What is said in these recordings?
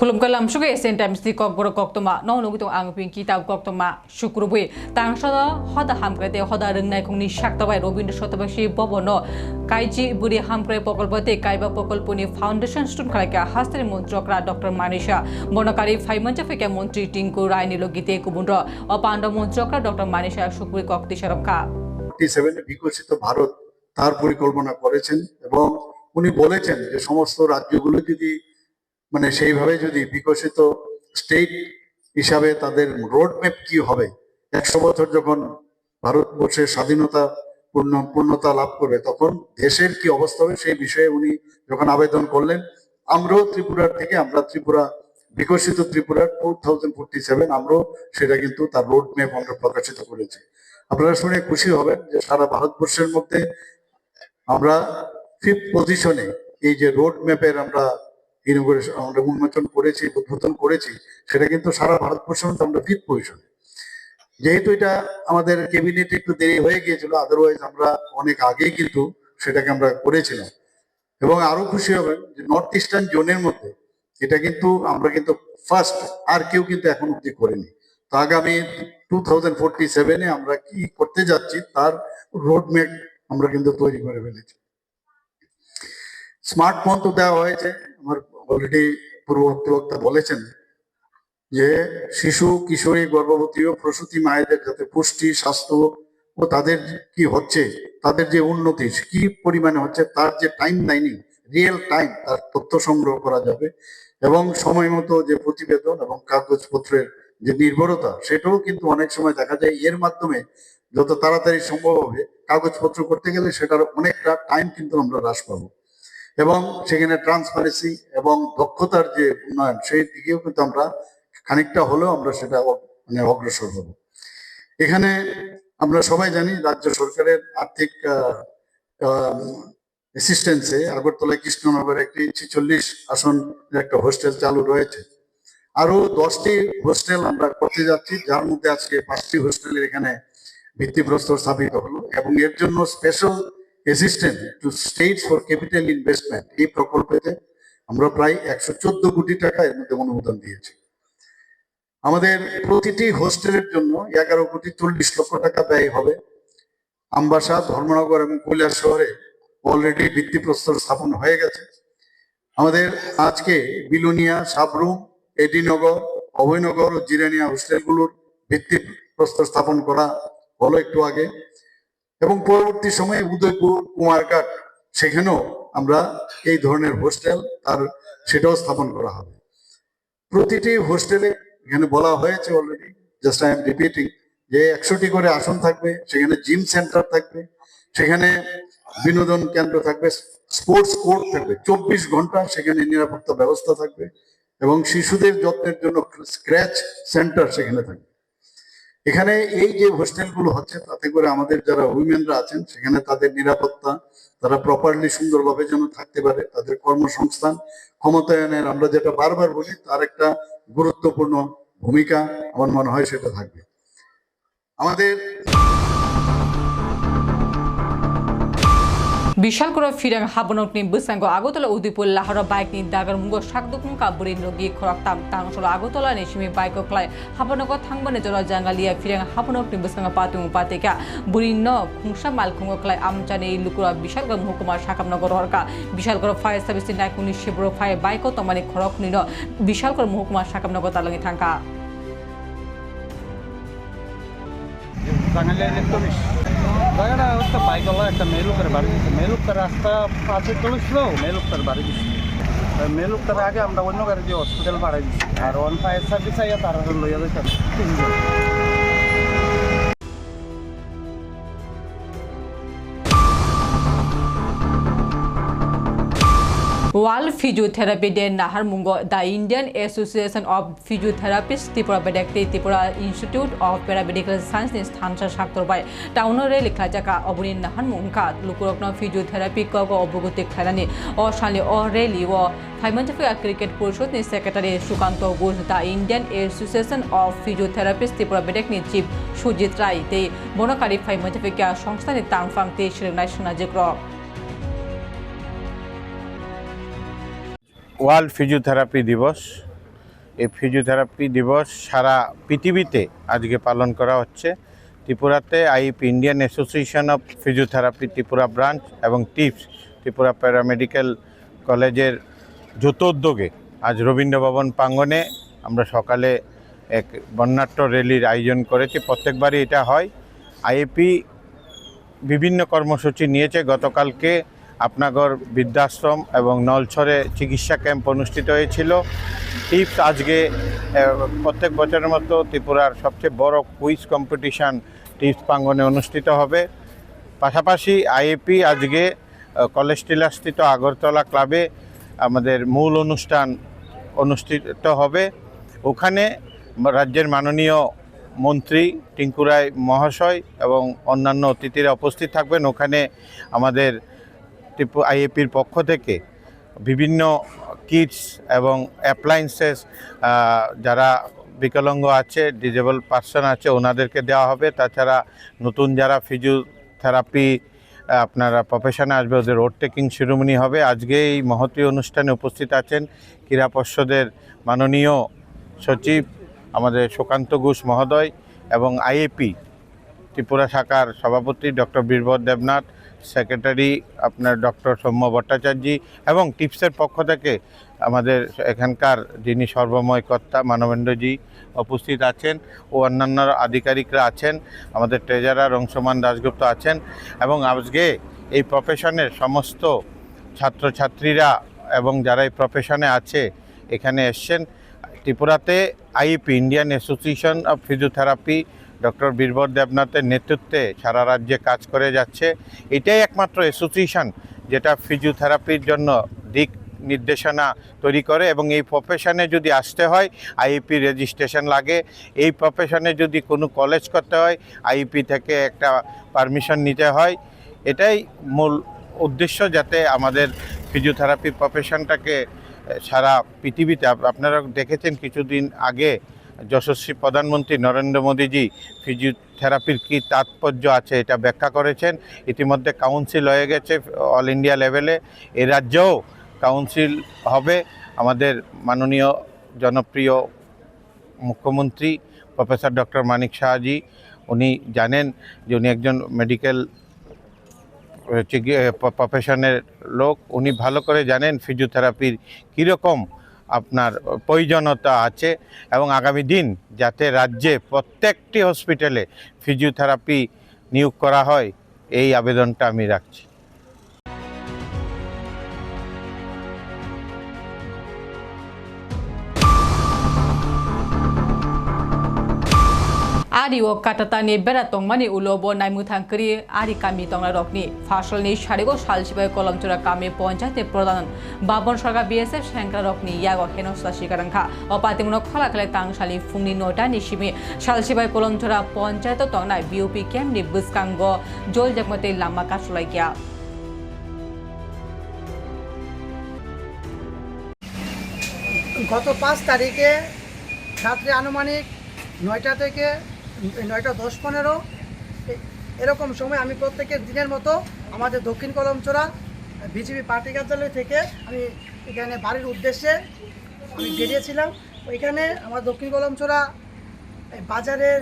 esen times ti kok boro kok toma no nugi tong ang ping kita kok toma শুক্রবই তাংসদা হদা হামক্রেতে হদা রংনাই খুংনি শাক্তবাই Rabindra শতবার্ষী ভবন কাইজি বুড়ি হামক্রে প্রকল্পতে কাইবা প্রকল্পনি ফাউন্ডেশন স্টুন খালাইকা হাস্তানি মন্ত্রকরা ডক্টর মানিসা বনকারী ফাইমঞ্চা ফেকে মন্ত্রী টিঙ্কু রায় নিলগিতে কুবুন্দ্র অপাণ্ড মন্ত্রকরা ডক্টর মানিসা শুক্রবই কক্তি সরবকা বিকশিত ভারত তার পরিকল্পনা করেছেন এবং উনি বলেছেন যে সমস্ত রাজ্যগুলো যদি মানে সেইভাবে যদি বিকশিত স্টেট হিসাবে তাদের রোড ম্যাপ কি হবে? একশো বছর যখন ভারতবর্ষের স্বাধীনতা পূর্ণ, পূর্ণতা লাভ করবে, তখন দেশের কি অবস্থা হবে সেই বিষয়ে উনি যখন আবেদন করলেন, আমরাও ত্রিপুরার থেকে, আমরা ত্রিপুরা, বিকশিত ত্রিপুরার টু থাউজেন্ড ফোর্টি সেভেন আমরাও সেটা কিন্তু তার রোড ম্যাপ আমরা প্রকাশিত করেছি। আপনারা শুনে খুশি হবেন যে সারা ভারতবর্ষের মধ্যে আমরা ফিফথ পজিশনে এই যে রোড ম্যাপের আমরা ইনোগ্রেশন আমরা উন্মোচন করেছি, উদ্বোধন করেছি, সেটা কিন্তু সারা ভারতবর্ষের মধ্যে আমরা ফিফথ পজিশনে। যেহেতু এটা আমাদের ক্যাবিনেট একটু দেরি হয়ে গিয়েছিল আদারওয়াইজ আমরা অনেক আগেই কিন্তু সেটাকে আমরা করেছিলাম। এবং আরও খুশি হবেন যে নর্থ ইস্টার্ন জোনের মধ্যে এটা কিন্তু আমরা কিন্তু ফার্স্ট আর কেউ কিন্তু এখন অব্দি করেনি। তো আগামী টু থাউজেন্ড ফোরটি সেভেনে আমরা কি করতে যাচ্ছি তার রোড ম্যাপ আমরা কিন্তু তৈরি করে ফেলেছি। স্মার্টফোন তো দেওয়া হয়েছে, আমার অলরেডি পূর্ববর্তী বক্তা বলেছেন যে শিশু, কিশোরী, গর্ভবতী ও প্রসূতি মায়েদের যাতে পুষ্টি, স্বাস্থ্য ও তাদের কি হচ্ছে, তাদের যে উন্নতি, কি পরিমাণে হচ্ছে, তার যে টাইম লাইনিং রিয়েল টাইম তার তথ্য সংগ্রহ করা যাবে এবং সময় মতো যে প্রতিবেদন এবং কাগজপত্রের যে নির্ভরতা, সেটাও কিন্তু অনেক সময় দেখা যায় এর মাধ্যমে যত তাড়াতাড়ি সম্ভব হবে, কাগজপত্র করতে গেলে সেটার অনেকটা টাইম কিন্তু আমরা হ্রাস পাবো। এবং সেখানে ট্রান্সপারেন্সি এবং দক্ষতার যে উন্নয়ন, সেই দিকেও কিন্তু আমরা খানিকটা হলেও আমরা সেটা মানে অগ্রসর হব। এখানে আমরা সবাই জানি রাজ্য সরকারের আর্থিক অ্যাসিস্ট্যান্সে আগরতলা কৃষ্ণনগরে একটি ছিচল্লিশ আসন একটা হোস্টেল চালু রয়েছে। আরও দশটি হোস্টেল আমরা করতে যাচ্ছি, যার মধ্যে আজকে পাঁচটি হোস্টেলের এখানে ভিত্তিপ্রস্তর স্থাপিত হলো এবং এর জন্য special assistant to state for capital investment এই প্রকল্পেতে আমরা প্রায় একশো চোদ্দ কোটি টাকা এর মধ্যে অনুমোদন দিয়েছি। আমাদের প্রতিটি হোস্টেলের জন্য এগারো কোটি চল্লিশ লক্ষ টাকা ব্যয় হবে। আমবাসা, ধর্মনগর এবং কৈলাস শহরে অলরেডি ভিত্তিপ্রস্তর স্থাপন হয়ে গেছে। আমাদের আজকে বিলুনিয়া, সাবরুম, এডিনগর, অভয়নগর ও জিরানিয়া হোস্টেলগুলোর ভিত্তিপ্রস্তর স্থাপন করা হলো একটু আগে। এবং পরবর্তী সময়ে উদয়পুর, কুমারঘাট, সেখানেও আমরা এই ধরনের হোস্টেল আর সেটাও স্থাপন করা হবে। প্রতিটি হোস্টেলে এখানে বলা হয়েছে already just I am repeating যে একশোটি করে আসন থাকবে, সেখানে জিম সেন্টার থাকবে, সেখানে বিনোদন কেন্দ্র থাকবে স্পোর্টস কোর্ট থাকবে, চব্বিশ ঘণ্টা সেখানে নিরাপত্তা ব্যবস্থা থাকবে এবং শিশুদের যত্নের জন্য স্ক্র্যাচ সেন্টার সেখানে থাকবে। এখানে এই যে হোস্টেলগুলো হচ্ছে, তাতে করে আমাদের যারা উইমেনরা আছেন, সেখানে তাদের নিরাপত্তা, তারা প্রপারলি সুন্দরভাবে যেন থাকতে পারে, তাদের কর্মসংস্থান, ক্ষমতায়নের আমরা যেটা বারবার বলি, তার একটা গুরুত্বপূর্ণ ভূমিকা আমার মনে হয় সেটা থাকবে। আমাদের বিশাল করে ফিরাং হাবনক নি বসাঙ্গ আগতলা উদিপুর লাহর বাইক নি দাগার মুঙ্গ শাকদুকুম কাবুরি নগি খরকতাম তাংসল আগতলা নি সিমি বাইক ক্লাই হাবনক থাংবনে জল জাঙ্গালিয়া ফিরাং হাবনক নি বসাঙ্গ পাতুং পাতেকা বুরি ন খুংসা মাল খুঙ্গ ক্লাই আমচানি লুকুরা বিশাল করে মহকুমা শাকামনগর হরকা। বিশাল করে ফায়ার সার্ভিস নাইকুনি শিবর ফায়ার বাইক তমানি খরক নি ন বিশাল করে মহকুমা শাকামনগর তালঙ্গি থাঙ্কা বাঙালি ইলেকট্রনিক্স জায়গাটা হচ্ছে বাইকওয়ালা একটা মেলুকের বাড়ি দিচ্ছে মেলুকের রাস্তা পাশে চলেছিল মেলুকের বাড়ি দিচ্ছে মেলুকের আগে আমরা অন্য গাড়ি দিয়ে হসপিটাল বাড়াই দিচ্ছি আর অন ফায়ার সার্ভিস আইয়া তারা লইয়া যেতাম ওয়াল ফিজিওথেরাপি ডে নাহার মুঙ্গ the Indian association of physiotherapist Tripura বেডেক Tripura institute of paramedical science নি স্থানসা সাক্তরবাই টাউনরে লেখা জাকা অবনী নাহার মুঙ্কা লুকুরকন ফিজিওথেরাপি কক অবগতি খেলানি অশালি অ রেলি ও ফাইমান্টিফিক ক্রিকেট পরিষদ নি secretary Sukanta Ghosh the Indian association of physiotherapist Tripura বেডেক নি চিফ সুজিত রায় তে বনকারী ফাইমান্টিফিক সংস্থা নি তাংফাং তে শিরংনাই সোনাজিক্র ওয়ার্ল্ড ফিজিওথেরাপি দিবস। এই ফিজিওথেরাপি দিবস সারা পৃথিবীতে আজকে পালন করা হচ্ছে। ত্রিপুরাতে আইপ Indian association of physiotherapy, Tripura branch এবং টিপস, ত্রিপুরা প্যারামেডিক্যাল কলেজের যৌথ উদ্যোগে আজ রবীন্দ্র ভবন প্রাঙ্গণে আমরা সকালে এক বর্ণাঢ্য র্যালির আয়োজন করেছি। প্রত্যেকবারই এটা হয়। আইএপি বিভিন্ন কর্মসূচি নিয়েছে। গতকালকে আপনাগর বৃদ্ধাশ্রম এবং নলছরে চিকিৎসা ক্যাম্প অনুষ্ঠিত হয়েছিল। টিপস আজকে প্রত্যেক বছরের মতো ত্রিপুরার সবচেয়ে বড় কুইজ কম্পিটিশান টিপস প্রাঙ্গনে অনুষ্ঠিত হবে। পাশাপাশি আইএপি আজকে কলেজ টিলাস্থিত আগরতলা ক্লাবে আমাদের মূল অনুষ্ঠান অনুষ্ঠিত হবে। ওখানে রাজ্যের মাননীয় মন্ত্রী টিঙ্কুরায় মহাশয় এবং অন্যান্য অতিথিরা উপস্থিত থাকবেন। ওখানে আমাদের ত্রিপু আইএপির পক্ষ থেকে বিভিন্ন কিটস এবং অ্যাপ্লায়েন্সেস যারা বিকলাঙ্গ আছে ডিজেবল পার্সন আছে, ওনাদেরকে দেওয়া হবে। তাছাড়া নতুন যারা ফিজিওথেরাপি আপনারা প্রফেশনে আসবে, ওদের রোড টেকিং শিরোমণি হবে। আজকে এই মহতী অনুষ্ঠানে উপস্থিত আছেন ক্রীড়া পর্ষদের মাননীয় সচিব আমাদের সুকান্ত ঘোষ মহোদয় এবং আইএপি, ত্রিপুরা শাখার সভাপতি ডক্টর বীরবর দেবনাথ সেক্রেটারি আপনার ডক্টর সৌম্য ভট্টাচার্য এবং টিপসের পক্ষ থেকে আমাদের এখানকার যিনি সর্বময় কর্তা মানবেন্দ্রজি উপস্থিত আছেন ও অন্যান্য আধিকারিকরা আছেন, আমাদের ট্রেজারার অংশমান দাশগুপ্ত আছেন এবং আজকে এই প্রফেশনের সমস্ত ছাত্রছাত্রীরা এবং যারা এই প্রফেশনে আছে, এখানে এসছেন। ত্রিপুরাতে IAP Indian association of physiotherapy doctor Birbar দেবনাথের নেতৃত্বে সারা রাজ্যে কাজ করে যাচ্ছে। এটাই একমাত্র অ্যাসোসিয়েশন যেটা ফিজিওথেরাপির জন্য দিক নির্দেশনা তৈরি করে এবং এই প্রফেশনে যদি আসতে হয় আইপি রেজিস্ট্রেশন লাগে। এই প্রফেশনে যদি কোনো কলেজ করতে হয় আইপি থেকে একটা পারমিশন নিতে হয়। এটাই মূল উদ্দেশ্য যাতে আমাদের ফিজিওথেরাপি প্রফেশনটাকে সারা পৃথিবীতে আপ- আপনারা দেখেছেন কিছুদিন আগে যশস্বী প্রধানমন্ত্রী নরেন্দ্র মোদীজি ফিজিওথেরাপির কী তাৎপর্য আছে এটা ব্যাখ্যা করেছেন। ইতিমধ্যে কাউন্সিল হয়ে গেছে অল ইন্ডিয়া লেভেলে এ। রাজ্যেও কাউন্সিল হবে। আমাদের মাননীয় জনপ্রিয় মুখ্যমন্ত্রী প্রফেসর ডক্টর মানিক শাহজি, উনি জানেন যে উনি একজন মেডিকেল প্রফেশনের লোক। উনি ভালো করে জানেন ফিজিওথেরাপির কীরকম আপনার প্রয়োজনতা আছে এবং আগামী দিন যাতে রাজ্যে প্রত্যেকটি হসপিটালে ফিজিওথেরাপি নিয়োগ করা হয়, এই আবেদনটা আমি রাখছি। O katatani bera tongmani ulobo naimu thangkri ari kami tongra rokni fasalni sharigo salsibai kolomchura kami পঞ্চায়েতে প্রধান বাবন সরকার বিএসএফ শ্যাংকরা রকনি ইয়াগো হেনস্তা শিকারাংখা অপাতিমুনো খালে তাংসালি ফুংনি নটা নিশিমি সালসিবাই কলমচরা পঞ্চায়েত তংনাই বিউপি ক্যাম্পনি বুসকাঙ্গ জল জাকমতে লাম্বা কাসুলাইকিয়া গত পাঁচ তারিখে রাত্রে আনুমানিক নয়টা থেকে নয়টা দশ পনেরো এরকম সময় আমি প্রত্যেকের দিনের মতো আমাদের দক্ষিণ কলমচোরা বিজেপি পার্টি কার্যালয় থেকে আমি এখানে বাড়ির উদ্দেশ্যে আমি বেরিয়েছিলাম। ওইখানে আমার দক্ষিণ কলমচোরা বাজারের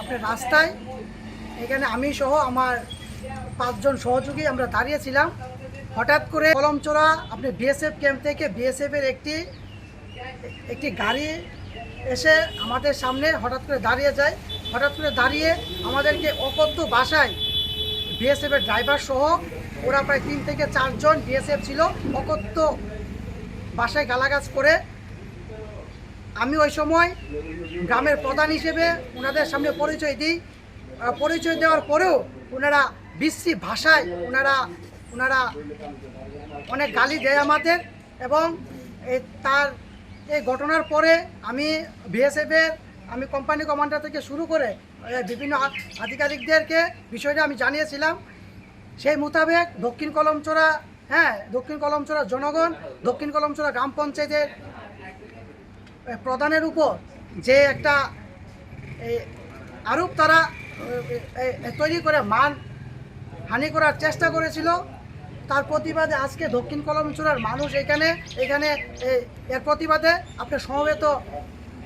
আপনার রাস্তায়, এখানে আমি সহ আমার পাঁচজন সহযোগী আমরা দাঁড়িয়েছিলাম। হঠাৎ করে কলমচোরা আপনি বিএসএফ ক্যাম্প থেকে বিএসএফের একটি একটি গাড়ি এসে আমাদের সামনে হঠাৎ করে দাঁড়িয়ে যায়। হঠাৎ করে দাঁড়িয়ে আমাদেরকে অকথ্য ভাষায় বিএসএফের ড্রাইভার সহ ওরা প্রায় তিন থেকে চারজন বিএসএফ ছিল, অকথ্য বাসায় গালাগাছ করে। আমি ওই সময় গ্রামের প্রধান হিসেবে ওনাদের সামনে পরিচয় দিই। পরিচয় দেওয়ার পরেও ওনারা বিশ্রী ভাষায় ওনারা ওনারা অনেক গালি দেয় আমাদের এবং তার এই ঘটনার পরে আমি বিএসএফের আমি কোম্পানি কমান্ডার থেকে শুরু করে বিভিন্ন আধিকারিকদেরকে বিষয়টা আমি জানিয়েছিলাম। সেই মোতাবেক দক্ষিণ কলমচোরা হ্যাঁ দক্ষিণ কলমচোরা জনগণ, দক্ষিণ কলমচোরা গ্রাম পঞ্চায়েতের প্রধানের উপর যে একটা আরোপ তারা তৈরি করে মান হানি করার চেষ্টা করেছিল। তার প্রতিবাদে আজকে দক্ষিণ কলমচূড়ার মানুষ এখানে এখানে এর প্রতিবাদে আপনার সমবেত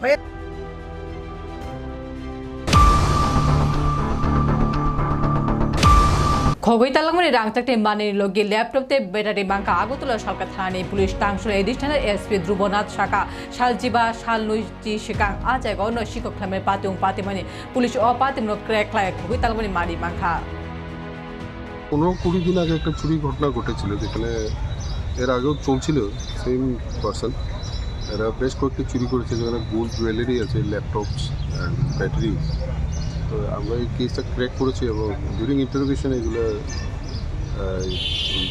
হয়ে খবই তালামনি রাংচাকতে মানে লগে ল্যাপটপতে ব্যাটারি বাঙ্কা আগতলা সরকার থানানি পুলিশ টাংসুর এডিশনাল এসপি ধ্রুবনাথ শাখা সালজিবা সালনুইজি শিকাং আ জায়গা অন্য শিক্ষক খামে পাতিং পাতিমানি পুলিশ অ পাতিম ক্র্যাক ক্লায় খবই তালামনি মারি বাঙ্কা পনেরো কুড়ি দিন আগে একটা চুরি ঘটনা ঘটেছিল যেখানে এর আগেও চলছিল সেম পার্সন এরা বেশ কয়েকটি চুরি করেছে যেখানে গোল্ড জুয়েলারি আছে ল্যাপটপস অ্যান্ড ব্যাটারি তো আমরা এই কেসটা ক্র্যাক করেছি এবং ডিউরিং ইন্টারোগেশন এগুলো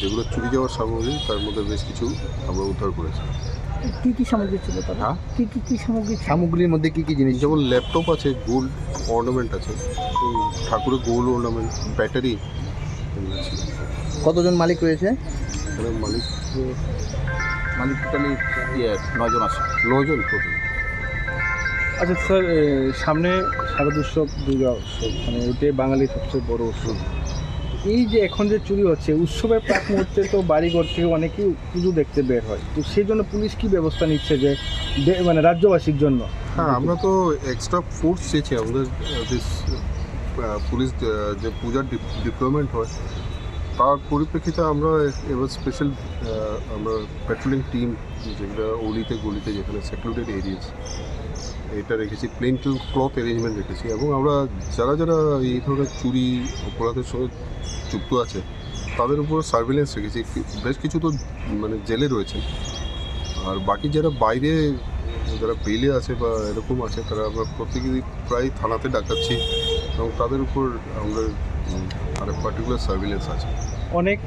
যেগুলো চুরি যাওয়ার সামগ্রী তার মধ্যে বেশ কিছু আমরা উদ্ধার করেছি। কি কি সামগ্রী ছিল হ্যাঁ? কি কি কি সামগ্রী সামগ্রীর মধ্যে কি কি জিনিস? যেমন ল্যাপটপ আছে গোল্ড অর্নামেন্ট আছে ঠাকুরের গোল্ড অর্নামেন্ট ব্যাটারি কতজন মালিক রয়েছে? মালিক মালিক টোটালি নজন আছে। নজন টোটাল আচ্ছা স্যার সামনে শারদোৎসব দুর্গা উৎসব মানে ওইটাই বাঙালির সবচেয়ে বড় উৎসব। এই যে এখন যে চুরি হচ্ছে উৎসবের প্রাক মুহূর্তে তো বাড়িঘর থেকে অনেকেই পুজো দেখতে বের হয়। তো সেই জন্য পুলিশ কি ব্যবস্থা নিচ্ছে যে মানে রাজ্যবাসীর জন্য? হ্যাঁ আমরা তো এক্সট্রা ফোর্স চেয়েছি আমাদের দিস পুলিশ যে পূজার ডিপ্লয়মেন্ট হয়, তার পরিপ্রেক্ষিতে আমরা এবার স্পেশাল আমরা পেট্রোলিং টিম যেগুলো অলিতে গলিতে যেখানে সেক্লুডেড এরিয়াস এটা রেখেছি প্লেন টু ক্লথ অ্যারেঞ্জমেন্ট রেখেছি এবং আমরা যারা যারা এই ধরনের চুরি, অপরাধের সঙ্গে যুক্ত আছে, তাদের উপর সার্ভেলেন্স রেখেছি। বেশ কিছু তো মানে জেলে রয়েছে। আর বাকি যারা বাইরে যারা বেলে আছে বা এরকম আছে তারা আমরা প্রত্যেকেই প্রায় থানাতে ডাকাচ্ছি এবং তাদের উপর আমরা উম, আর পার্টিকুলার সার্ভিলেন্স আছে। অনেক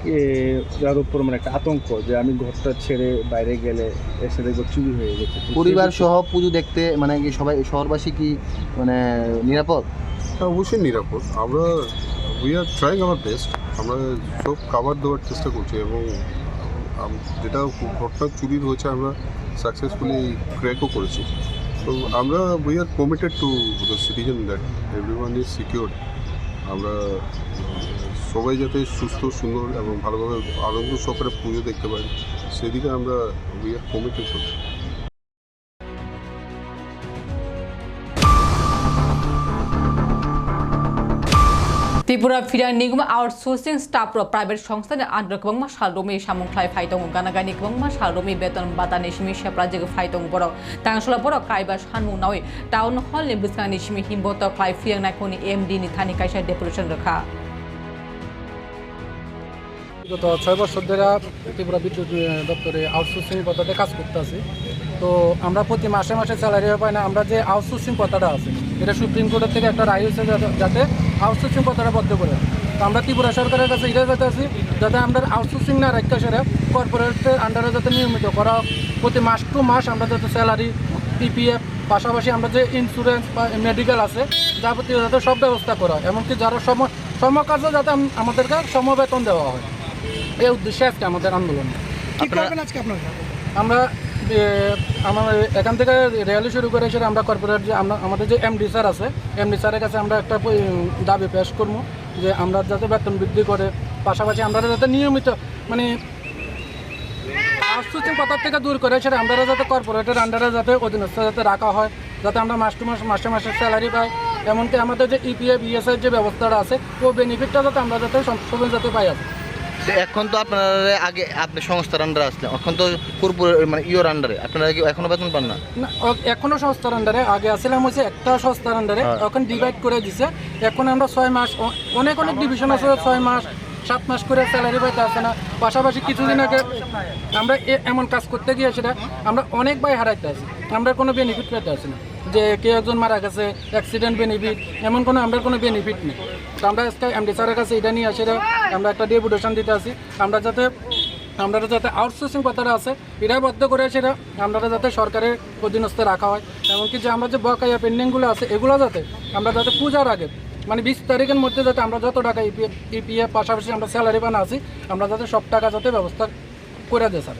যার উপর মানে একটা আতঙ্ক যে আমি ঘরটা ছেড়ে বাইরে গেলে এসে দেখব চুরি হয়ে গেছে। পরিবার সহ পুজো দেখতে মানে কি সবাই শহরবাসী কি মানে নিরাপদ? হ্যাঁ অবশ্যই নিরাপদ। আমরা উই আর ট্রাইং আমার বেস্ট আমরা সব কাভার দেওয়ার চেষ্টা করছি এবং আম- যেটা ঘটনা চুরির হয়েছে আমরা সাকসেসফুলি ক্র্যাকও করেছি। তো আমরা we are committed to the citizen that everyone is secure আমরা, সবাই যাতে সুস্থ, সুন্দর এবং ভালোভাবে আনন্দ সহকারে পুজো দেখতে পারি, সেদিকে আমরা উই আর কমিটেড করছি ত্রিপুরা ফিরা নিগম আউটসোর্সিং স্টাফ প্রাইভেট সংস্থা আন্দ্র কবংমা সালরমি সামুখলাই ফাইতং, গানাগানি কবংমা সালরমি বেতন বাতা নিশিমি সেপ্রা জেগ, ফাইতং বড়, তাংশলা বড় কাইবা সানমুং নাওই টাউন হল নিবুসকা নিশিমি হিমবত ক্লাই ফিয়াং, নাইকনি, এমডি নি থানি কাইসা ডেপুটেশন রাখা। গত ছয় বছর ধরে ত্রিপুরা বিদ্যুৎ দপ্তরে আউটসোর্সিং পদ্ধতিতে কাজ করতেছি। তো আমরা প্রতি মাসে মাসে স্যালারি পাই না, আমরা যে আউটসোর্সিং কথাটা আছে, এটা সুপ্রিম কোর্টের থেকে একটা রায় হয়েছে যাতে আউটসোর্সিং পদ্ধতিটা বদ্ধ করে। তো আমরা ত্রিপুরা সরকারের কাছে এটা যাতে আছি যাতে আমরা আউটসোর্সিং না রাখতে সেটা কর্পোরেটের আন্ডারে যাতে নিয়মিত করা প্রতি মাস টু মাস আমরা যাতে স্যালারি পিপিএফ পাশাপাশি আমরা যে ইন্স্যুরেন্স বা মেডিকেল আছে যাবতীয় যাতে সব ব্যবস্থা করা হয়। এমনকি যারা সম সমকাজে যাতে আমাদেরকে সমবেতন দেওয়া হয়। এই উদ্দেশ্যে আজকে আমাদের আন্দোলন। আমরা আমার এখান থেকে র্যালি শুরু করে সেটা আমরা কর্পোরেট যে আমরা, আমাদের যে এমডি স্যার আছে এমডি স্যারের কাছে আমরা একটা দাবি পেশ করব যে আমরা যাতে বেতন বৃদ্ধি করে। পাশাপাশি আমরা যাতে নিয়মিত মানে আউটসোর্সিং কথার থেকে দূর করে সেটা আমরা যাতে কর্পোরেটের আন্ডারে যাতে অধীনস্থ যাতে রাখা হয়, যাতে আমরা মাস টু মাস, মাসে মাসে স্যালারি পাই। এমনকি আমাদের যে ইপিএফ ইএসআই যে ব্যবস্থাটা আছে, ও বেনিফিটটা যাতে আমরা যাতে সবসময় যাতে পাই আছে এখন তো আপনার আগে আপনি সংস্থার আন্ডারে আসলেন এখন তো কর্পোরেট মানে ইওর আন্ডারে আপনারা কি এখনও বেতন পান না? না এখনও সংস্থার আন্ডারে আগে আসলাম হচ্ছে একটা সংস্থার আন্ডারে এখন ডিভাইড করে দিছে। এখন আমরা ছয় মাস অনেক অনেক ডিভিশন আছে ছয় মাস। সাত মাস করে স্যালারি পাইতে আসে না। পাশাপাশি কিছুদিন আগে আমরা এমন কাজ করতে গিয়ে সেটা আমরা অনেক ভাই হারাইতে আছি। আমরা কোনো বেনিফিট পেতে আসি না। যে কেউ একজন মারা গেছে অ্যাক্সিডেন্ট বেনিফিট এমন কোনো আমরা কোনো বেনিফিট নেই। তো আমরা আজকে এমডি স্যারের কাছে এটা নিয়ে আসে আমরা একটা ডেপুটেশন দিতে আসি। আমরা যাতে আমরা যাতে আউটসোর্সিং কথাটা আছে এটাই বদ্ধ করে সেটা আমরা যাতে সরকারের অধীনস্থ রাখা হয়। এমনকি যে আমরা যে বকাইয়া পেন্ডিংগুলো আছে, এগুলো যাতে আমরা যাতে পূজার আগে মানে বিশ তারিখের মধ্যে যাতে আমরা যত টাকা E ইপিএফ ইপিএফ পাশাপাশি আমরা স্যালারি বানা আছি আমরা যাতে সব টাকা যাতে ব্যবস্থা করে দেয় sir.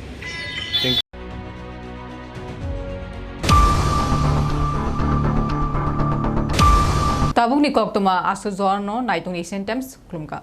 Tabuk ni kok tuma asu zorno naitung asian times klumka